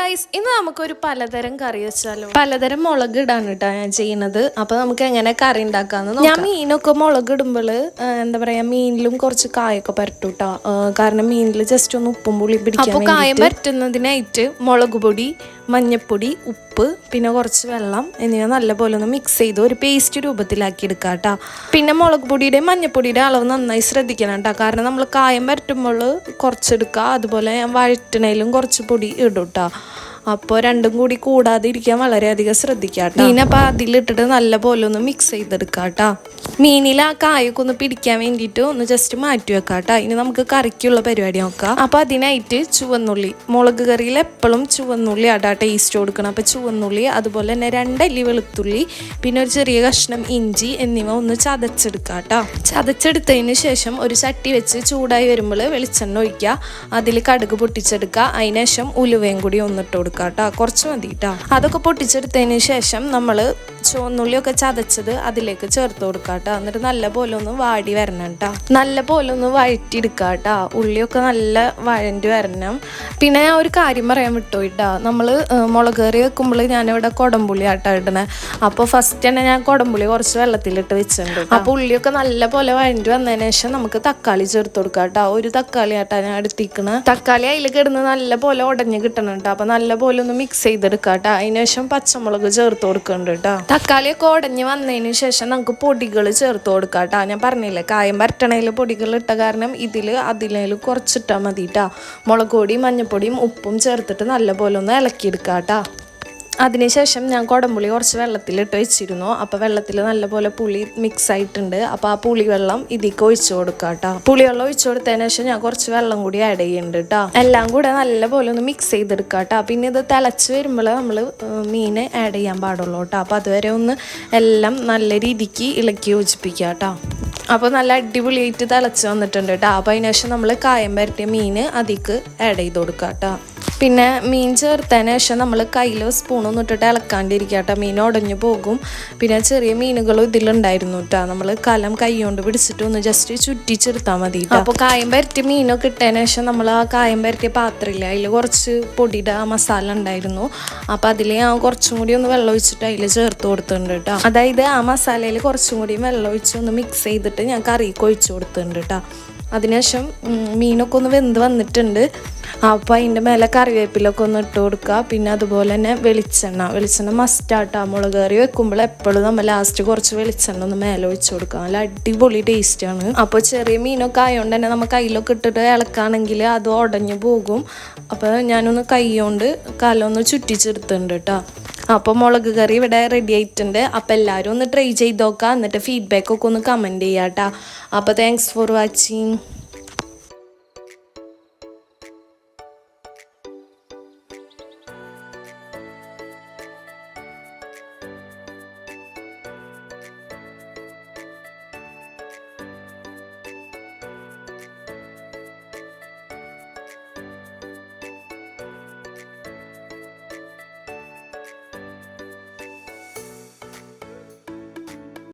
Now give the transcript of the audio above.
Guys ഇന്ന് നമുക്കൊരു പലതരം കറി വെച്ചാലോ? പലതരം മുളക് ഇടാണ് കേട്ടോ ഞാൻ ചെയ്യുന്നത്. അപ്പൊ നമുക്ക് എങ്ങനെ കറി ഉണ്ടാക്കാന്ന്. ഞാൻ മീനൊക്കെ മുളക് ഇടുമ്പോൾ എന്താ പറയാ മീനിലും കുറച്ച് കായൊക്കെ പരട്ടു കേട്ടോ കാരണം മീനിൽ ജസ്റ്റ് ഒന്ന് ഉപ്പും പുളി പിടിക്കാൻ കായം പരട്ടുന്നതിനായിട്ട് മുളക് പൊടി മഞ്ഞപ്പൊടി ഉപ്പ് പിന്നെ കുറച്ച് വെള്ളം എന്നിവ നല്ലപോലെ ഒന്ന് മിക്സ് ചെയ്ത് ഒരു പേസ്റ്റ് രൂപത്തിലാക്കി എടുക്കുക കേട്ടോ പിന്നെ മുളക് പൊടിയുടെയും മഞ്ഞപ്പൊടിയുടെ അളവ് നന്നായി ശ്രദ്ധിക്കണം കേട്ടോ കാരണം നമ്മൾ കായം വരട്ടുമ്പോൾ കുറച്ചെടുക്കുക അതുപോലെ വഴറ്റണയിലും കുറച്ച് പൊടി ഇടും കേട്ടോ അപ്പോൾ രണ്ടും കൂടി കൂടാതെ ഇരിക്കാൻ വളരെയധികം ശ്രദ്ധിക്കാം മീനപ്പോൾ അതിലിട്ടിട്ട് നല്ല പോലെ ഒന്ന് മിക്സ് ചെയ്തെടുക്കാം കേട്ടോ മീനിൽ ആ കായൊക്കെ ഒന്ന് പിടിക്കാൻ വേണ്ടിയിട്ട് ഒന്ന് ജസ്റ്റ് മാറ്റി വെക്കാം കേട്ടോ ഇനി നമുക്ക് കറിക്കുള്ള പരിപാടി നോക്കാം. അപ്പോൾ അതിനായിട്ട് ചുവന്നുള്ളി മുളക് കറിയിൽ എപ്പോഴും ചുവന്നുള്ളി ആട്ടാ ടേസ്റ്റ് കൊടുക്കണം. അപ്പോൾ ചുവന്നുള്ളി അതുപോലെ തന്നെ രണ്ടല്ലി വെളുത്തുള്ളി പിന്നെ ഒരു ചെറിയ കഷ്ണം ഇഞ്ചി എന്നിവ ഒന്ന് ചതച്ചെടുക്കുക കേട്ടോ ചതച്ചെടുത്തതിന് ശേഷം ഒരു ചട്ടി വെച്ച് ചൂടായി വരുമ്പോൾ വെളിച്ചെണ്ണ ഒഴിക്കുക. അതിൽ കടുക് പൊട്ടിച്ചെടുക്കുക. അതിനുശേഷം ഉലുവയും കൂടി ഒന്നിട്ട് കേട്ടോ കുറച്ച് മതി കേട്ടോ അതൊക്കെ പൊട്ടിച്ചെടുത്തതിന് ശേഷം നമ്മൾ ചുവന്നുള്ളിയൊക്കെ ചതച്ചത് അതിലേക്ക് ചേർത്ത് കൊടുക്കുക കേട്ടോ എന്നിട്ട് നല്ല പോലെ ഒന്ന് വാടി വരണം കേട്ടോ നല്ല പോലെ ഒന്ന് വഴറ്റിയെടുക്കുക കേട്ടോ ഉള്ളിയൊക്കെ നല്ല വഴണ്ടി വരണം. പിന്നെ ഞാൻ ഒരു കാര്യം പറയാൻ വിട്ടു കേട്ടോ നമ്മൾ മുളക് കറി വെക്കുമ്പോൾ ഞാനിവിടെ കുടംപുളി ആട്ടാ ഇടണേ. അപ്പോൾ ഫസ്റ്റ് തന്നെ ഞാൻ കുടംപുളി കുറച്ച് വെള്ളത്തിലിട്ട് വെച്ചിട്ടുണ്ട് അപ്പോൾ ഉള്ളിയൊക്കെ നല്ല പോലെ വഴണ്ടി വന്നതിന് ശേഷം നമുക്ക് തക്കാളി ചേർത്ത് കൊടുക്കാം കേട്ടോ ഒരു തക്കാളി ആട്ടാ ഞാൻ എടുത്തിരിക്കണേ. തക്കാളി അതിൽ കിടന്ന് നല്ല പോലെ ഉടഞ്ഞ് കിട്ടണം കേട്ടോ അപ്പോൾ നല്ല പോലെ ഒന്ന് മിക്സ് ചെയ്തെടുക്കാം കേട്ടോ അതിനുശേഷം പച്ചമുളക് ചേർത്ത് കൊടുക്കുന്നുണ്ട് കേട്ടോ തക്കാളിയൊക്കെ ഉടഞ്ഞ് വന്നതിന് ശേഷം നമുക്ക് പൊടികൾ ചേർത്ത് കൊടുക്കാം കേട്ടോ ഞാൻ പറഞ്ഞില്ലേ കായം വരട്ടണയിൽ പൊടികൾ ഇട്ട കാരണം ഇതിൽ അതിലേൽ കുറച്ചിട്ടാൽ മതി കേട്ടോ മുളക് പൊടിയും മഞ്ഞപ്പൊടിയും ഉപ്പും ചേർത്തിട്ട് നല്ലപോലെ ഒന്ന് ഇളക്കിയെടുക്കാം കേട്ടോ അതിനുശേഷം ഞാൻ കുടംപുളി കുറച്ച് വെള്ളത്തിലിട്ട് വെച്ചിരുന്നു. അപ്പോൾ വെള്ളത്തിൽ നല്ലപോലെ പുളി മിക്സ് ആയിട്ടുണ്ട്. അപ്പോൾ ആ പുളി വെള്ളം ഇതിലേക്ക് ഒഴിച്ചു കൊടുക്കുക കേട്ടോ പുളി വെള്ളം ഒഴിച്ചു കൊടുത്തതിന് ശേഷം ഞാൻ കുറച്ച് വെള്ളം കൂടി ആഡ് ചെയ്യുന്നുണ്ട് കേട്ടോ എല്ലാം കൂടെ നല്ലപോലെ ഒന്ന് മിക്സ് ചെയ്തെടുക്കുക കേട്ടോ പിന്നെ ഇത് തിളച്ച് വരുമ്പോൾ നമ്മൾ മീൻ ആഡ് ചെയ്യാൻ പാടുള്ളൂ കേട്ടോ അപ്പോൾ അതുവരെ ഒന്ന് എല്ലാം നല്ല രീതിക്ക് ഇളക്കി യോജിപ്പിക്കുക കേട്ടോ അപ്പോൾ നല്ല അടിപൊളിയായിട്ട് തിളച്ച് വന്നിട്ടുണ്ട് കേട്ടോ അപ്പോൾ അതിനുശേഷം നമ്മൾ കായം പരട്ടിയ മീൻ അതിക്ക് ആഡ് ചെയ്ത് കൊടുക്കുക കേട്ടോ പിന്നെ മീൻ ചേർത്തതിന് ശേഷം നമ്മൾ കയ്യിൽ സ്പൂണൊന്നും ഇട്ടിട്ട് ഇളക്കാണ്ടിരിക്കുക കേട്ടോ. മീൻ ഉടഞ്ഞു പോകും. പിന്നെ ചെറിയ മീനുകളും ഇതിലുണ്ടായിരുന്നു കേട്ടോ. നമ്മൾ കലം കൈ കൊണ്ട് പിടിച്ചിട്ട് ഒന്ന് ജസ്റ്റ് ചുറ്റിച്ചെടുത്താൽ മതി അപ്പോൾ കായം പരട്ടിയ മീനൊക്കെ ഇട്ടതിന് ശേഷം നമ്മൾ ആ കായം പരട്ടിയ പാത്രമില്ല അതിൽ കുറച്ച് പൊടിയുടെ മസാല ഉണ്ടായിരുന്നു. അപ്പോൾ അതിൽ ഞാൻ കുറച്ചും കൂടി ഒന്ന് വെള്ളം ഒഴിച്ചിട്ട് അതിൽ ചേർത്ത് കൊടുത്തിട്ടുണ്ട് കേട്ടോ. അതായത് ആ മസാലയിൽ കുറച്ചും കൂടി വെള്ളം ഒഴിച്ച് ഒന്ന് മിക്സ് ചെയ്തിട്ട് ഞാൻ കറിക്ക് ഒഴിച്ചു കൊടുത്തിട്ടുണ്ട് കേട്ടോ. അതിനുശേഷം മീനൊക്കെ ഒന്ന് വെന്ത് വന്നിട്ടുണ്ട്. അപ്പോൾ അതിന്റെ മേലെ കറിവേപ്പിലൊക്കെ ഒന്ന് ഇട്ട് കൊടുക്കുക. പിന്നെ അതുപോലെ തന്നെ വെളിച്ചെണ്ണ. വെളിച്ചെണ്ണ മസ്റ്റാട്ടാ മുളക് കറി വെക്കുമ്പോൾ എപ്പോഴും നമ്മൾ ലാസ്റ്റ് കുറച്ച് വെളിച്ചെണ്ണ ഒന്ന് മേലെ ഒഴിച്ച് കൊടുക്കുക. നല്ല അടിപൊളി ടേസ്റ്റാണ് അപ്പോൾ ചെറിയ മീനൊക്കെ ആയതുകൊണ്ട് തന്നെ നമുക്ക് കയ്യിലൊക്കെ ഇട്ടിട്ട് ഇളക്കുകയാണെങ്കിൽ അത് ഉടഞ്ഞു പോകും. അപ്പോൾ ഞാനൊന്ന് കൈ കൊണ്ട് കലമൊന്ന് ചുറ്റിച്ചെടുത്തിട്ടുണ്ട് കേട്ടോ അപ്പോൾ മുളക് കറി ഇവിടെ റെഡി ആയിട്ടുണ്ട്. അപ്പോൾ എല്ലാവരും ഒന്ന് ട്രൈ ചെയ്ത് നോക്കുക. എന്നിട്ട് ഫീഡ്ബാക്ക് ഒക്കെ ഒന്ന് കമന്റ് ചെയ്യാം കേട്ടോ അപ്പോൾ താങ്ക്സ് ഫോർ വാച്ചിങ്